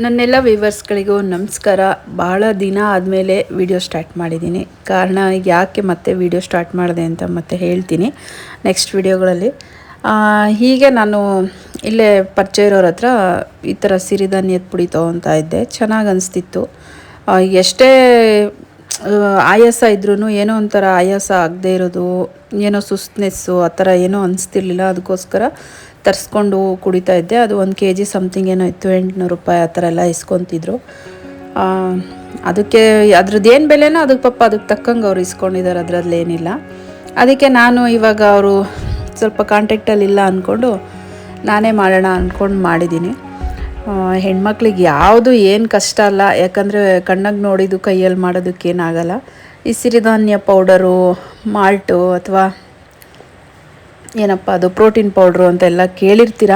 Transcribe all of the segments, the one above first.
ನನ್ನೆಲ್ಲ ವ್ಯೂವರ್ಸ್ಗಳಿಗೂ ನಮಸ್ಕಾರ. ಭಾಳ ದಿನ ಆದಮೇಲೆ ವಿಡಿಯೋ ಸ್ಟಾರ್ಟ್ ಮಾಡಿದ್ದೀನಿ. ಕಾರಣ ಯಾಕೆ ಮತ್ತೆ ವಿಡಿಯೋ ಸ್ಟಾರ್ಟ್ ಮಾಡಿದೆ ಅಂತ ಮತ್ತೆ ಹೇಳ್ತೀನಿ ನೆಕ್ಸ್ಟ್ ವಿಡಿಯೋಗಳಲ್ಲಿ. ಹೀಗೆ ನಾನು ಇಲ್ಲೇ ಪರಿಚಯ ಇರೋರ ಹತ್ರ ಈ ಥರ ಸಿರಿಧಾನ್ಯದ ಪುಡಿ ತೊಗೊತಾ ಇದ್ದೆ. ಚೆನ್ನಾಗಿ ಅನಿಸ್ತಿತ್ತು. ಎಷ್ಟೇ ಆಯಾಸ ಇದ್ರೂ ಏನೋ ಒಂಥರ ಆಯಾಸ ಆಗದೆ ಇರೋದು, ಏನೋ ಸುಸ್ತ್ನೆಸ್ಸು ಆ ಥರ ಏನೋ ಅನಿಸ್ತಿರ್ಲಿಲ್ಲ. ಅದಕ್ಕೋಸ್ಕರ ತರಿಸ್ಕೊಂಡು ಕುಡಿತಾ ಇದ್ದೆ. ಅದು ಒಂದು ಕೆ ಜಿ ಸಮಥಿಂಗ್ ಏನೋ ಇತ್ತು, ಎಂಟುನೂರು ರೂಪಾಯಿ ಆ ಥರ ಎಲ್ಲ ಇಸ್ಕೊತಿದ್ರು. ಅದಕ್ಕೆ ಅದ್ರದ್ದು ಏನು ಬೆಲೆನೋ ಅದಕ್ಕೆ ಪಾಪ ಅದಕ್ಕೆ ತಕ್ಕಂಗೆ ಅವ್ರು ಇಸ್ಕೊಂಡಿದ್ದಾರೆ ಅದರಲ್ಲಿ ಏನಿಲ್ಲ. ಅದಕ್ಕೆ ನಾನು ಇವಾಗ ಅವರು ಸ್ವಲ್ಪ ಕಾಂಟ್ಯಾಕ್ಟಲ್ಲಿ ಇಲ್ಲ ಅಂದ್ಕೊಂಡು ನಾನೇ ಮಾಡೋಣ ಅಂದ್ಕೊಂಡು ಮಾಡಿದ್ದೀನಿ. ಹೆಣ್ಮಕ್ಳಿಗೆ ಯಾವುದು ಏನು ಕಷ್ಟ ಅಲ್ಲ. ಯಾಕಂದರೆ ಕಣ್ಣಾಗ ನೋಡಿದ್ದು, ಕೈಯಲ್ಲಿ ಮಾಡೋದಕ್ಕೇನಾಗಲ್ಲ ಈ ಸಿರಿಧಾನ್ಯ ಪೌಡರು ಮಾಲ್ಟು ಅಥವಾ ಏನಪ್ಪ ಅದು ಪ್ರೋಟೀನ್ ಪೌಡ್ರು ಅಂತೆಲ್ಲ ಕೇಳಿರ್ತೀರ?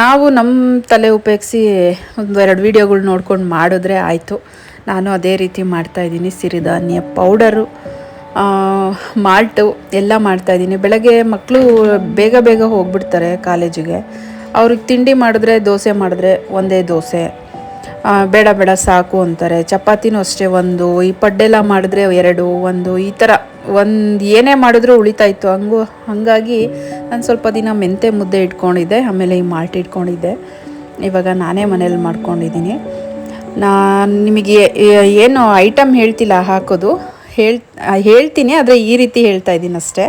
ನಾವು ನಮ್ಮ ತಲೆ ಉಪಯೋಗಿಸಿ ಒಂದು ಎರಡು ವೀಡಿಯೋಗಳು ನೋಡ್ಕೊಂಡು ಮಾಡಿದ್ರೆ ಆಯಿತು. ನಾನು ಅದೇ ರೀತಿ ಮಾಡ್ತಾಯಿದ್ದೀನಿ ಸಿರಿಧಾನ್ಯ ಪೌಡರು ಮಾಲ್ಟು ಎಲ್ಲ ಮಾಡ್ತಾಯಿದ್ದೀನಿ ಬೆಳಗ್ಗೆ ಮಕ್ಕಳು ಬೇಗ ಬೇಗ ಹೋಗ್ಬಿಡ್ತಾರೆ ಕಾಲೇಜಿಗೆ. ಅವ್ರಿಗೆ ತಿಂಡಿ ಮಾಡಿದ್ರೆ ದೋಸೆ ಮಾಡಿದ್ರೆ ಒಂದೇ ದೋಸೆ. ಬೇಡ ಬೇಡ ಸಾಕು ಅಂತಾರೆ. ಚಪಾತಿನೂ ಅಷ್ಟೇ ಒಂದು, ಈ ಪಡ್ಡೆಲ್ಲ ಮಾಡಿದ್ರೆ ಎರಡು, ಒಂದು, ಈ ಥರ. ಒಂದು ಏನೇ ಮಾಡಿದ್ರೂ ಉಳಿತಾಯಿತ್ತು ಹಂಗು, ಹಾಗಾಗಿ ನಾನು ಸ್ವಲ್ಪ ದಿನ ಮೆಂತೆ ಮುದ್ದೆ ಇಟ್ಕೊಂಡಿದ್ದೆ, ಆಮೇಲೆ ಈ ಮಾಲ್ಟ್ ಇಟ್ಕೊಂಡಿದ್ದೆ. ಇವಾಗ ನಾನೇ ಮನೇಲಿ ಮಾಡ್ಕೊಂಡಿದ್ದೀನಿ ನಾನು ನಿಮಗೆ ಏನು ಐಟಮ್ ಹೇಳ್ತಿಲ್ಲ ಹಾಕೋದು. ಹೇಳ್, ಹೇಳ್ತೀನಿ, ಆದರೆ ಈ ರೀತಿ ಹೇಳ್ತಾ ಇದ್ದೀನಿ ಅಷ್ಟೇ.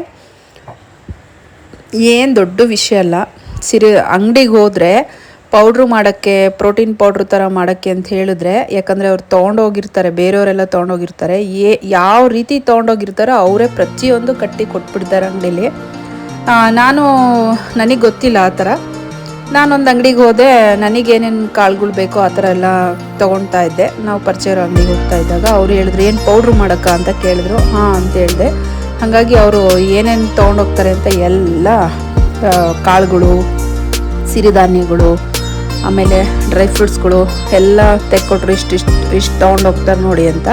ಏನು ದೊಡ್ಡ ವಿಷಯ ಅಲ್ಲ. ಸಿರಿ, ಅಂಗಡಿಗೆ ಹೋದರೆ ಪೌಡ್ರು ಮಾಡೋಕ್ಕೆ ಪ್ರೋಟೀನ್ ಪೌಡ್ರ್ ಥರ ಮಾಡೋಕ್ಕೆ ಅಂತ ಹೇಳಿದ್ರೆ, ಯಾಕಂದರೆ ಅವ್ರು ತೊಗೊಂಡೋಗಿರ್ತಾರೆ, ಬೇರೆಯವರೆಲ್ಲ ತೊಗೊಂಡೋಗಿರ್ತಾರೆ, ಏ, ಯಾವ ರೀತಿ ತೊಗೊಂಡೋಗಿರ್ತಾರೋ ಅವರೇ ಪ್ರತಿಯೊಂದು ಕಟ್ಟಿ ಕೊಟ್ಬಿಡ್ತಾರೆ ಅಂಗಡೀಲಿ. ನಾನು, ನನಗೆ ಗೊತ್ತಿಲ್ಲ ಆ ಥರ ನಾನೊಂದು ಅಂಗಡಿಗೆ ಹೋದೆ ನನಗೇನೇನು ಕಾಳುಗಳು ಬೇಕೋ ಆ ಥರ ಎಲ್ಲ ತೊಗೊಳ್ತಾ ಇದ್ದೆ. ನಾವು ಪರಿಚಯ ಇರೋ ಅಂಗಡಿಗೆ ಹೋಗ್ತಾ ಇದ್ದಾಗ ಅವ್ರು ಹೇಳಿದ್ರು, ಏನು ಪೌಡ್ರ್ ಮಾಡೋಕ್ಕ? ಅಂತ ಕೇಳಿದ್ರು. ಹಾಂ, ಅಂತ ಹೇಳಿದೆ. ಹಾಗಾಗಿ ಅವರು ಏನೇನು ತೊಗೊಂಡೋಗ್ತಾರೆ ಅಂತ ಎಲ್ಲ ಕಾಳುಗಳು, ಸಿರಿಧಾನ್ಯಗಳು ಆಮೇಲೆ ಡ್ರೈ ಫ್ರೂಟ್ಸ್ಗಳು ಎಲ್ಲ ತೆಕ್ಕೊಟ್ರು ಇಷ್ಟು ಇಷ್ಟು ಇಷ್ಟು ತೊಗೊಂಡೋಗ್ತಾರೆ ನೋಡಿ ಅಂತ.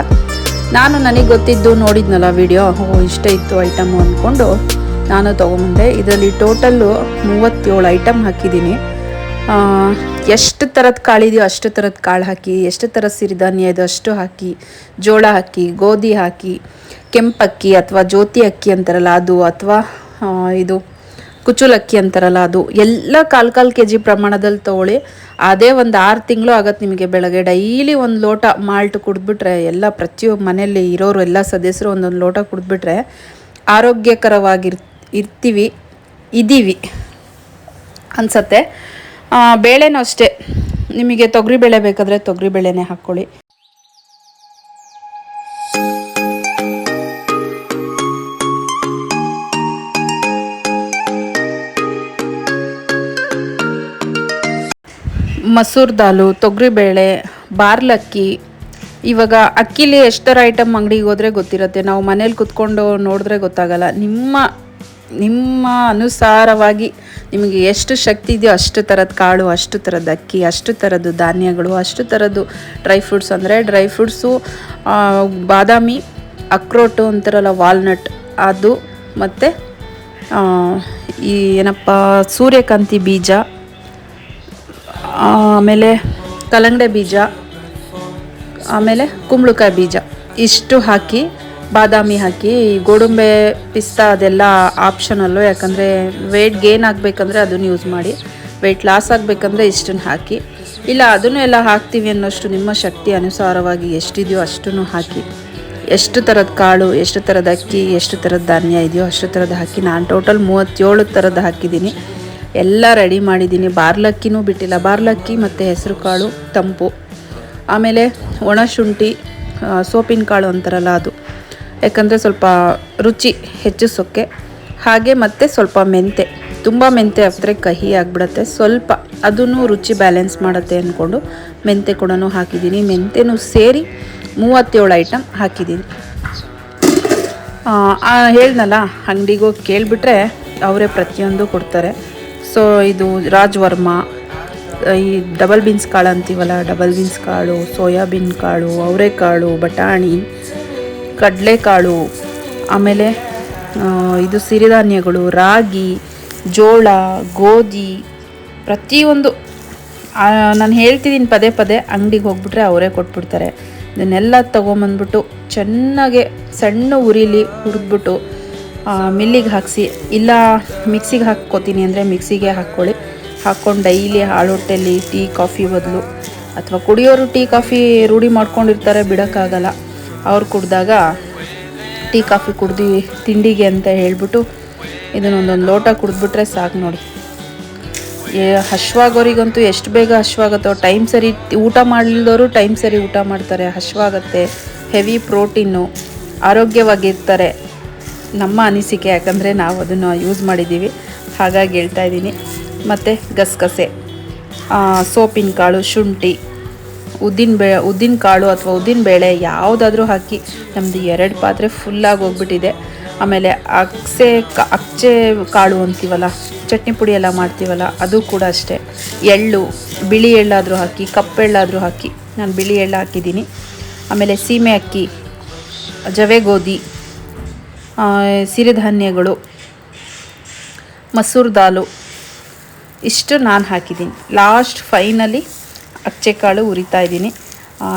ನಾನು ನನಗೆ ಗೊತ್ತಿದ್ದು ನೋಡಿದ್ನಲ್ಲ ವಿಡಿಯೋ? ಓ, ಇಷ್ಟ ಇತ್ತು ಐಟಮು ಅಂದ್ಕೊಂಡು ನಾನು ತೊಗೊಂಬಂದೆ. ಇದರಲ್ಲಿ ಟೋಟಲ್ಲು ಮೂವತ್ತೇಳು ಐಟಮ್ ಹಾಕಿದ್ದೀನಿ. ಎಷ್ಟು ಥರದ ಕಾಳಿದೆಯೋ ಅಷ್ಟು ಥರದ ಕಾಳು ಹಾಕಿ, ಎಷ್ಟು ಥರ ಸಿರಿಧಾನ್ಯ ಇದೆ ಅಷ್ಟು ಹಾಕಿ, ಜೋಳ ಹಾಕಿ, ಗೋಧಿ ಹಾಕಿ, ಕೆಂಪಕ್ಕಿ ಅಥವಾ ಜ್ಯೋತಿ ಅಕ್ಕಿ ಅಂತಾರಲ್ಲ ಅದು, ಅಥವಾ ಇದು ಕುಚುಲಕ್ಕಿ ಅಂತಾರಲ್ಲ ಅದು, ಎಲ್ಲ ಕಾಲು ಕಾಲು ಕೆ ಜಿ ಪ್ರಮಾಣದಲ್ಲಿ ತೊಗೊಳ್ಳಿ. ಅದೇ ಒಂದು ಆರು ತಿಂಗಳು ಆಗತ್ತೆ ನಿಮಗೆ ಬೆಳಗ್ಗೆ. ಡೈಲಿ ಒಂದು ಲೋಟ ಮಾಲ್ಟ್ ಕುಡಿದ್ಬಿಟ್ರೆ, ಎಲ್ಲ ಪ್ರತಿಯೊಬ್ಬ ಮನೆಯಲ್ಲಿ ಇರೋರು ಎಲ್ಲ ಸದಸ್ಯರು ಒಂದೊಂದು ಲೋಟ ಕುಡಿದ್ಬಿಟ್ರೆ ಆರೋಗ್ಯಕರವಾಗಿರ್ ಇರ್ತೀವಿ ಇದ್ದೀವಿ ಅನ್ಸತ್ತೆ. ಬೇಳೆನೂ ಅಷ್ಟೇ. ನಿಮಗೆ ತೊಗರಿ ಬೇಳೆ ಬೇಕಾದರೆ ತೊಗರಿ ಬೇಳೆನೇ ಹಾಕ್ಕೊಳ್ಳಿ. ಮಸೂರ್ ದಾಲು ತೊಗರಿಬೇಳೆ ಬಾರ್ಲಕ್ಕಿ. ಇವಾಗ ಅಕ್ಕಿಲಿ ಎಷ್ಟರ ಐಟಮ್ ಅಂಗಡಿಗೆ ಹೋದರೆ ಗೊತ್ತಿರುತ್ತೆ. ನಾವು ಮನೇಲಿ ಕುತ್ಕೊಂಡು ನೋಡಿದ್ರೆ ಗೊತ್ತಾಗಲ್ಲ. ನಿಮ್ಮ ನಿಮ್ಮ ಅನುಸಾರವಾಗಿ ನಿಮಗೆ ಎಷ್ಟು ಶಕ್ತಿ ಇದೆಯೋ ಅಷ್ಟು ಥರದ ಕಾಳು, ಅಷ್ಟು ಥರದ ಅಕ್ಕಿ, ಅಷ್ಟು ಥರದ್ದು ಧಾನ್ಯಗಳು, ಅಷ್ಟು ಥರದ್ದು ಡ್ರೈ ಫ್ರೂಟ್ಸ್ ಅಂದರೆ ಡ್ರೈ ಫ್ರೂಟ್ಸು ಬಾದಾಮಿ ಅಕ್ರೋಟು ಅಂತಾರಲ್ಲ ವಾಲ್ನಟ್ ಅದು ಮತ್ತು ಈ ಏನಪ್ಪ, ಸೂರ್ಯಕಾಂತಿ ಬೀಜ. ಆಮೇಲೆ ಕಲ್ಲಂಗಡಿ ಬೀಜ, ಆಮೇಲೆ ಕುಂಬಳಕಾಯಿ ಬೀಜ. ಇಷ್ಟು ಹಾಕಿ, ಬಾದಾಮಿ ಹಾಕಿ, ಗೋಡಂಬೆ ಪಿಸ್ತಾ ಅದೆಲ್ಲ ಆಪ್ಷನಲ್ಲು ಯಾಕಂದರೆ ವೆಯ್ಟ್ ಗೇನ್ ಆಗಬೇಕಂದ್ರೆ ಅದನ್ನು ಯೂಸ್ ಮಾಡಿ ವೆಯ್ಟ್ ಲಾಸ್ ಆಗಬೇಕಂದ್ರೆ ಇಷ್ಟನ್ನು ಹಾಕಿ. ಇಲ್ಲ, ಅದನ್ನು ಎಲ್ಲ ಹಾಕ್ತೀವಿ ಅನ್ನೋಷ್ಟು ನಿಮ್ಮ ಶಕ್ತಿ ಅನುಸಾರವಾಗಿ ಎಷ್ಟಿದೆಯೋ ಅಷ್ಟನ್ನು ಹಾಕಿ. ಎಷ್ಟು ಥರದ ಕಾಳು, ಎಷ್ಟು ಥರದ ಅಕ್ಕಿ, ಎಷ್ಟು ಥರದ ಧಾನ್ಯ ಇದೆಯೋ ಅಷ್ಟು ಥರದ ಹಾಕಿ. ನಾನು ಟೋಟಲ್ ಮೂವತ್ತೇಳು ಥರದ ಹಾಕಿದ್ದೀನಿ. ಎಲ್ಲ ರೆಡಿ ಮಾಡಿದ್ದೀನಿ. ಬಾರ್ಲಕ್ಕಿನೂ ಬಿಟ್ಟಿಲ್ಲ. ಬಾರ್ಲಕ್ಕಿ ಮತ್ತು ಹೆಸರು ಕಾಳು, ತಂಪು. ಆಮೇಲೆ ಒಣ ಶುಂಠಿ ಸೋಪಿನ ಕಾಳು ಅಂತಾರಲ್ಲ ಅದು. ಯಾಕಂದರೆ ಸ್ವಲ್ಪ ರುಚಿ ಹೆಚ್ಚಿಸೋಕ್ಕೆ. ಹಾಗೆ ಮತ್ತು ಸ್ವಲ್ಪ ಮೆಂತೆ. ತುಂಬ ಮೆಂತೆ ಹಾಕಿದ್ರೆ ಕಹಿ ಆಗಿಬಿಡತ್ತೆ. ಸ್ವಲ್ಪ ಅದನ್ನು ರುಚಿ ಬ್ಯಾಲೆನ್ಸ್ ಮಾಡುತ್ತೆ ಅಂದ್ಕೊಂಡು ಮೆಂತೆ ಕೂಡ ಹಾಕಿದ್ದೀನಿ. ಮೆಂತೆನೂ ಸೇರಿ ಮೂವತ್ತೇಳು ಐಟಮ್ ಹಾಕಿದ್ದೀನಿ. ಹೇಳ್ದಲ್ಲ, ಅಂಗಡಿಗೋಗಿ ಕೇಳಿಬಿಟ್ರೆ ಅವರೇ ಪ್ರತಿಯೊಂದು ಕೊಡ್ತಾರೆ. ಸೊ ಇದು ರಾಜ್ವರ್ಮ, ಈ ಡಬಲ್ ಬೀನ್ಸ್ ಕಾಳು ಅಂತೀವಲ್ಲ ಡಬಲ್ ಬೀನ್ಸ್ ಕಾಳು, ಸೋಯಾಬೀನ್ ಕಾಳು ಅವರೆಕಾಳು ಬಟಾಣಿ ಕಡಲೆಕಾಳು ಆಮೇಲೆ ಇದು ಸಿರಿಧಾನ್ಯಗಳು, ರಾಗಿ, ಜೋಳ, ಗೋಧಿ, ಪ್ರತಿಯೊಂದು ನಾನು ಹೇಳ್ತಿದ್ದೀನಿ ಪದೇ ಪದೇ ಅಂಗಡಿಗೆ ಹೋಗ್ಬಿಟ್ರೆ ಅವರೇ ಕೊಟ್ಬಿಡ್ತಾರೆ. ಇದನ್ನೆಲ್ಲ ತೊಗೊಂಬಂದ್ಬಿಟ್ಟು ಚೆನ್ನಾಗೆ ಸಣ್ಣ ಉರಿಲಿ ಹುರಿದ್ಬಿಟ್ಟು ಮಿಲ್ಲಿಗೆ ಹಾಕಿಸಿ, ಇಲ್ಲ ಮಿಕ್ಸಿಗೆ ಹಾಕ್ಕೋತೀನಿ ಅಂದರೆ ಮಿಕ್ಸಿಗೆ ಹಾಕ್ಕೊಳ್ಳಿ. ಹಾಕ್ಕೊಂಡು ಡೈಲಿ ಹಾಳೊಟ್ಟೆಲಿ ಟೀ, ಕಾಫಿ ಬದಲು, ಅಥವಾ ಕುಡಿಯೋರು ಟೀ, ಕಾಫಿ ರೂಢಿ ಮಾಡ್ಕೊಂಡಿರ್ತಾರೆ, ಬಿಡೋಕ್ಕಾಗಲ್ಲ. ಅವ್ರು ಕುಡಿದಾಗ ಟೀ, ಕಾಫಿ ಕುಡ್ದು ತಿಂಡಿಗೆ ಅಂತ ಹೇಳ್ಬಿಟ್ಟು ಇದನ್ನೊಂದೊಂದು ಲೋಟ ಕುಡಿದ್ಬಿಟ್ರೆ ಸಾಕು ನೋಡಿ. ಹಶ್ವಾಗೋರಿಗಂತೂ ಎಷ್ಟು ಬೇಗ ಹಶ್ವಾಗುತ್ತೋ. ಟೈಮ್ ಸರಿ, ಊಟ ಮಾಡಲಿಲ್ಲದವರು ಟೈಮ್ ಸರಿ ಊಟ ಮಾಡ್ತಾರೆ. ಹಶ್ವಾಗತ್ತೆ, ಹೆವಿ ಪ್ರೋಟೀನು, ಆರೋಗ್ಯವಾಗಿರ್ತಾರೆ. ನಮ್ಮ ಅನಿಸಿಕೆ ಯಾಕಂದರೆ ನಾವು ಅದನ್ನು ಯೂಸ್ ಮಾಡಿದ್ದೀವಿ. ಹಾಗಾಗಿ ಹೇಳ್ತಾ ಇದ್ದೀನಿ. ಮತ್ತು ಗಸಗಸೆ ಸೋಪಿನ ಕಾಳು, ಶುಂಠಿ, ಉದ್ದಿನ ಬೇ, ಉದ್ದಿನ ಕಾಳು ಅಥವಾ ಉದ್ದಿನ ಬೇಳೆ ಯಾವುದಾದ್ರೂ ಹಾಕಿ ನಮ್ಮದು ಎರಡು ಪಾತ್ರೆ ಫುಲ್ಲಾಗಿ ಹೋಗ್ಬಿಟ್ಟಿದೆ. ಆಮೇಲೆ ಅಕ್ಸೆ ಕ ಅಚ್ಚೆ ಕಾಳು ಅಂತೀವಲ್ಲ, ಚಟ್ನಿ ಪುಡಿ ಎಲ್ಲ ಮಾಡ್ತೀವಲ್ಲ, ಅದು ಕೂಡ ಅಷ್ಟೇ. ಎಳ್ಳು, ಬಿಳಿ ಎಳ್ಳಾದರೂ ಹಾಕಿ ಕಪ್ಪೆಳ್ಳಾದರೂ ಹಾಕಿ, ನಾನು ಬಿಳಿ ಎಳ್ಳು ಹಾಕಿದ್ದೀನಿ. ಆಮೇಲೆ ಸೀಮೆ ಅಕ್ಕಿ ಜವೆ ಗೋಧಿ ಸಿರಿಧಾನ್ಯಗಳು, ಮಸೂರ್ ದಾಲು, ಇಷ್ಟು ನಾನು ಹಾಕಿದ್ದೀನಿ. ಲಾಸ್ಟ್ ಫೈನಲಿ ಅಚ್ಚೆಕಾಳು ಉರಿತಾ ಇದ್ದೀನಿ.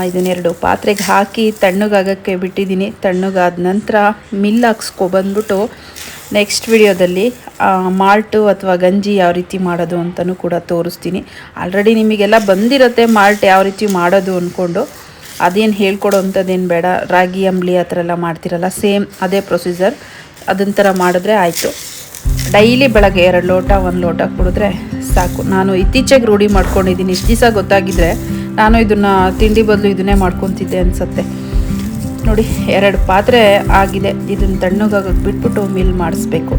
ಇದನ್ನೆರಡು ಪಾತ್ರೆಗೆ ಹಾಕಿ ತಣ್ಣಗಾಗಕ್ಕೆ ಬಿಟ್ಟಿದ್ದೀನಿ. ತಣ್ಣಗಾದ ನಂತರ ಮಿಲ್ ಹಾಕ್ಸ್ಕೊಬಂದ್ಬಿಟ್ಟು ನೆಕ್ಸ್ಟ್ ವಿಡಿಯೋದಲ್ಲಿ ಮಾಲ್ಟು ಅಥವಾ ಗಂಜಿ ಯಾವ ರೀತಿ ಮಾಡೋದು ಅಂತಲೂ ಕೂಡ ತೋರಿಸ್ತೀನಿ. ಆಲ್ರೆಡಿ ನಿಮಗೆಲ್ಲ ಬಂದಿರತ್ತೆ ಮಾಲ್ಟ್ ಯಾವ ರೀತಿ ಮಾಡೋದು ಅಂದ್ಕೊಂಡು ಅದೇನು ಹೇಳ್ಕೊಡೋ ಅಂಥದ್ದೇನು ಬೇಡ. ರಾಗಿ, ಅಂಬ್ಲಿ ಆ ಥರ ಎಲ್ಲ ಮಾಡ್ತಿರಲ್ಲ, ಸೇಮ್ ಅದೇ ಪ್ರೊಸೀಜರ್ ಅದನ್ನ ಥರ ಮಾಡಿದ್ರೆ ಆಯಿತು. ಡೈಲಿ ಬೆಳಗ್ಗೆ ಎರಡು ಲೋಟ, ಒಂದು ಲೋಟ ಕುಡಿದ್ರೆ ಸಾಕು. ನಾನು ಇತ್ತೀಚೆಗೆ ರೂಢಿ ಮಾಡ್ಕೊಂಡಿದ್ದೀನಿ. ಇಷ್ಟು ದಿವಸ ಗೊತ್ತಾಗಿದ್ದರೆ ನಾನು ಇದನ್ನು ತಿಂಡಿ ಬದಲು ಇದನ್ನೇ ಮಾಡ್ಕೊತಿದ್ದೆ ಅನಿಸುತ್ತೆ. ನೋಡಿ, ಎರಡು ಪಾತ್ರೆ ಆಗಿದೆ. ಇದನ್ನು ತಣ್ಣಗಾಗ ಬಿಟ್ಬಿಟ್ಟು ಮಿಲ್ ಮಾಡಿಸ್ಬೇಕು.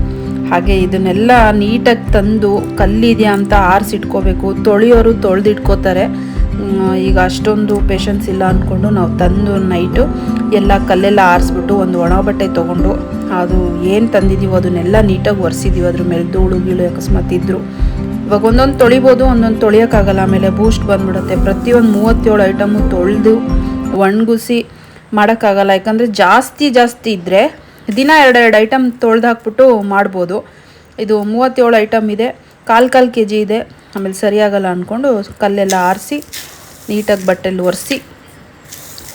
ಹಾಗೆ ಇದನ್ನೆಲ್ಲ ನೀಟಾಗಿ ತಂದು ಕಲ್ಲಿದೆಯಾ ಅಂತ ಆರಿಸಿಟ್ಕೋಬೇಕು. ತೊಳೆಯೋರು ತೊಳೆದಿಟ್ಕೋತಾರೆ. ಈಗ ಅಷ್ಟೊಂದು ಪೇಷನ್ಸ್ ಇಲ್ಲ ಅಂದ್ಕೊಂಡು ನಾವು ತಂದು ನೈಟು ಎಲ್ಲ ಕಲ್ಲೆಲ್ಲ ಆರಿಸ್ಬಿಟ್ಟು ಒಂದು ಒಣ ಬಟ್ಟೆ ತೊಗೊಂಡು, ಅದು ಏನು ತಂದಿದ್ದೀವೋ ಅದನ್ನೆಲ್ಲ ನೀಟಾಗಿ ಒರೆಸಿದ್ದೀವಿ ಅದ್ರ ಮೇಲೆ ಧೂಳು ಗೀಳು ಅಕಸ್ಮಾತ್ ಇದ್ದರು ಇವಾಗ ಒಂದೊಂದು ತೊಳಿಬೋದು, ಒಂದೊಂದು ತೊಳಿಯೋಕ್ಕಾಗಲ್ಲ. ಆಮೇಲೆ ಬೂಸ್ಟ್ ಬಂದ್ಬಿಡುತ್ತೆ. ಪ್ರತಿಯೊಂದು ಮೂವತ್ತೇಳು ಐಟಮು ತೊಳೆದು ಒಣಗಿಸಿ ಮಾಡೋಕ್ಕಾಗಲ್ಲ. ಯಾಕಂದರೆ ಜಾಸ್ತಿ ಜಾಸ್ತಿ ಇದ್ದರೆ ದಿನ ಎರಡೆರಡು ಐಟಮ್ ತೊಳೆದು ಹಾಕ್ಬಿಟ್ಟು ಮಾಡ್ಬೋದು. ಇದು ಮೂವತ್ತೇಳು ಐಟಮ್ ಇದೆ. ಕಾಲು ಕಾಲು ಕೆ ಜಿ ಇದೆ. ಆಮೇಲೆ ಸರಿಯಾಗಲ್ಲ ಅಂದ್ಕೊಂಡು ಕಲ್ಲೆಲ್ಲ ಆರಿಸಿ, ನೀಟಾಗಿ ಬಟ್ಟೆಲಿ ಒರೆಸಿ,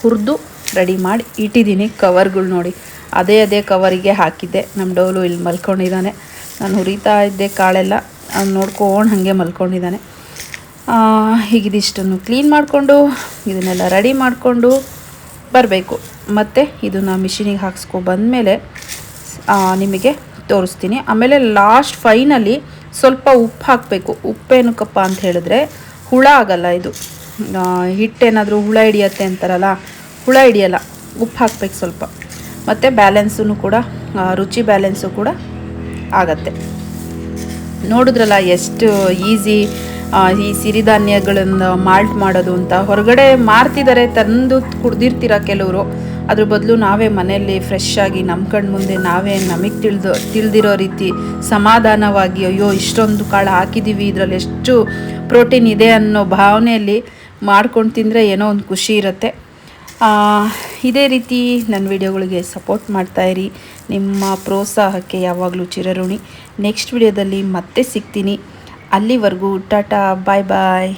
ಹುರಿದು ರೆಡಿ ಮಾಡಿ ಇಟ್ಟಿದ್ದೀನಿ ಕವರ್ಗಳು ನೋಡಿ. ಅದೇ ಅದೇ ಕವರಿಗೆ ಹಾಕಿದ್ದೆ. ನಮ್ಮ ಡೋಲು ಇಲ್ಲಿ ಮಲ್ಕೊಂಡಿದ್ದಾನೆ ನಾನು ಹುರಿತಾ ಇದ್ದೆ ಕಾಳೆಲ್ಲ. ಅವ್ನು ನೋಡ್ಕೊಂಡು ಹಾಗೆ ಮಲ್ಕೊಂಡಿದ್ದಾನೆ ಹೀಗಿದಿಷ್ಟನ್ನು ಕ್ಲೀನ್ ಮಾಡಿಕೊಂಡು, ಇದನ್ನೆಲ್ಲ ರೆಡಿ ಮಾಡಿಕೊಂಡು ಬರಬೇಕು. ಮತ್ತು ಇದನ್ನು ಮಿಷಿನಿಗೆ ಹಾಕ್ಸ್ಕೊ ಬಂದಮೇಲೆ ನಿಮಗೆ ತೋರಿಸ್ತೀನಿ. ಆಮೇಲೆ ಲಾಸ್ಟ್ ಫೈನಲಿ ಸ್ವಲ್ಪ ಉಪ್ಪು ಹಾಕಬೇಕು. ಉಪ್ಪೇನಕ್ಕಪ್ಪ ಅಂತ ಹೇಳಿದ್ರೆ ಹುಳ ಆಗಲ್ಲ ಇದು. ಹಿಟ್ಟೇನಾದರೂ ಹುಳ ಹಿಡಿಯತ್ತೆ ಅಂತಾರಲ್ಲ, ಹುಳ ಹಿಡಿಯಲ್ಲ. ಉಪ್ಪು ಹಾಕ್ಬೇಕು ಸ್ವಲ್ಪ. ಮತ್ತು ಬ್ಯಾಲೆನ್ಸೂ ಕೂಡ ರುಚಿ ಬ್ಯಾಲೆನ್ಸು ಕೂಡ ಆಗತ್ತೆ. ನೋಡಿದ್ರಲ್ಲ ಎಷ್ಟು ಈಸಿ ಈ ಸಿರಿಧಾನ್ಯಗಳನ್ನು ಮಾಲ್ಟ್ ಮಾಡೋದು ಅಂತ. ಹೊರಗಡೆ ಮಾರ್ತಿದ್ದಾರೆ ತಂದು ಕುಡ್ದಿರ್ತೀರ ಕೆಲವರು. ಅದ್ರ ಬದಲು ನಾವೇ ಮನೆಯಲ್ಲಿ ಫ್ರೆಶ್ ಆಗಿ ನಮ್ಮ ಕಣ್ಣು ಮುಂದೆ ನಾವೇ ನಮಗೆ ತಿಳಿದು, ತಿಳಿದಿರೋ ರೀತಿ ಸಮಾಧಾನವಾಗಿ, ಅಯ್ಯೋ, ಇಷ್ಟೊಂದು ಕಾಳು ಹಾಕಿದ್ದೀವಿ ಇದರಲ್ಲಿ ಎಷ್ಟು ಪ್ರೋಟೀನ್ ಇದೆ ಅನ್ನೋ ಭಾವನೆಯಲ್ಲಿ ಮಾಡ್ಕೊಂಡು ತಿಂದರೆ ಏನೋ ಒಂದು ಖುಷಿ ಇರುತ್ತೆ. ಇದೇ ರೀತಿ ನನ್ನ ವಿಡಿಯೋಗಳಿಗೆ ಸಪೋರ್ಟ್ ಮಾಡ್ತಾಯಿರಿ ನಿಮ್ಮ ಪ್ರೋತ್ಸಾಹಕ್ಕೆ ಯಾವಾಗಲೂ ಚಿರಋಣಿ. ನೆಕ್ಸ್ಟ್ ವಿಡಿಯೋದಲ್ಲಿ ಮತ್ತೆ ಸಿಗ್ತೀನಿ. ಅಲ್ಲಿವರೆಗೂ ಟಾಟಾ ಬಾಯ್ ಬಾಯ್